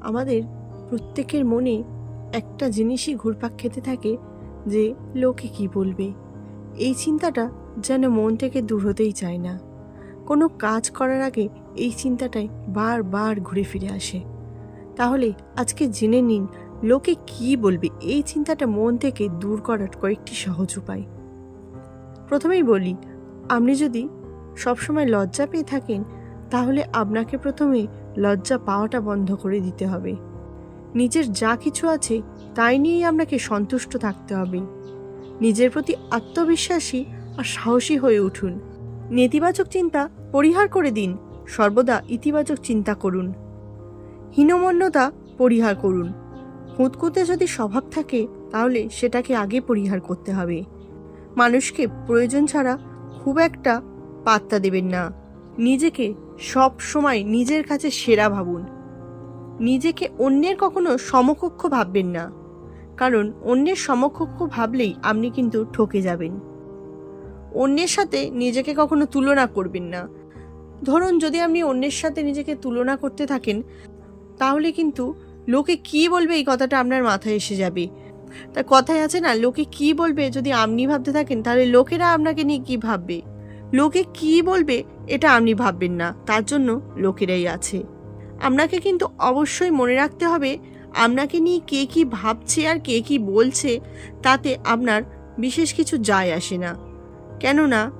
আমাদের প্রত্যেকের মনে একটা জিনিসই ঘুরপাক খেতে থাকে যে, লোকে কি বলবে? এই চিন্তাটা যেন মন থেকে দূর হতেই চায় না। কোনো কাজ করার আগে এই চিন্তাটাই বারবার ঘুরে ফিরে আসে। তাহলে আজকে জেনে নিন, লোকে কি বলবে? এই চিন্তাটা মন থেকে দূর করার কয়েকটি সহজ উপায়। প্রথমেই বলি, আপনি যদি সবসময় লজ্জা পেয়ে থাকেন, তাহলে আপনাকে প্রথমে লজ্জা পাওয়াটা বন্ধ করে দিতে হবে। নিজের যা কিছু আছে, তাই নিয়েই আপনাকে সন্তুষ্ট থাকতে হবে। নিজের প্রতি আত্মবিশ্বাসী আর সাহসী হয়ে উঠুন। নেতিবাচক চিন্তা পরিহার করে দিন। সর্বদা ইতিবাচক চিন্তা করুন। হীনমন্যতা পরিহার করুন। কুঁতকুতে যদি স্বভাব থাকে, তাহলে সেটাকে আগে পরিহার করতে হবে। মানুষকে প্রয়োজন ছাড়া খুব একটা পাত্তা দেবেন না। নিজেকে সব সময় নিজের কাছে সেরা ভাবুন। নিজেকে অন্যের কখনো সমকক্ষ ভাববেন না। কারণ অন্যের সমকক্ষ ভাবলেই আপনি কিন্তু ঠকে যাবেন। অন্যের সাথে নিজেকে কখনো তুলনা করবেন না। ধরুন যদি আপনি অন্যের সাথে নিজেকে তুলনা করতে থাকেন, তাহলে কিন্তু লোকে কি বলবে এই কথাটা আপনার মাথায় এসে যাবে। তা কথায় আছে না, লোকে কি বলবে যদি আপনি ভাবতে থাকেন, তাহলে লোকেরা আপনাকে নিয়ে কি ভাববে? লোকে কি বলবে এটা আপনি ভাববেন না, তার জন্য লোকেরাই আছে। আপনাকে কিন্তু অবশ্যই মনে রাখতে হবে, আপনাকে নিয়ে কে কি ভাবছে আর কে কি বলছে, তাতে আপনার বিশেষ কিছু যায় আসে না। কেননা,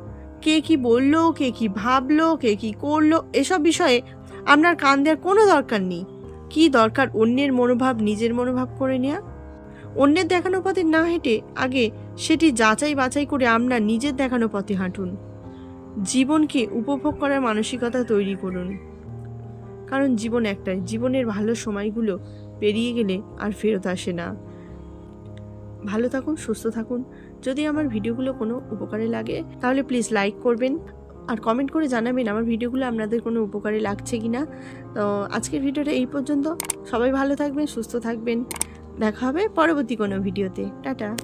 কে কি বলল, কে কি ভাবলো, কে কি করল, এসব বিষয়ে আপনার কান দেওয়ার কোনো দরকার নেই। কি দরকার অন্যের মনোভাব, নিজের মনোভাব করে নেওয়া অন্যের দেখানো পথে না হেঁটে আগে সেটি যাচাই বাছাই করে আপনার নিজের দেখানো পথে হাঁটুন। জীবনকে উপভোগ করার মানসিকতা তৈরি করুন। কারণ জীবন একটাই, জীবনের ভালো সময়গুলো পেরিয়ে গেলে আর ফেরত আসে না। ভালো থাকুন, সুস্থ থাকুন। যদি আমার ভিডিওগুলো কোনো উপকারে লাগে, তাহলে প্লিজ লাইক করবেন। আর কমেন্ট করে জানাবেন আমার ভিডিওগুলো আপনাদের কোনো উপকারে লাগছে কি না তো আজকের ভিডিওটা এই পর্যন্ত। সবাই ভালো থাকবেন, সুস্থ থাকবেন। দেখা হবে পরবর্তী কোনো ভিডিওতে। টাটা।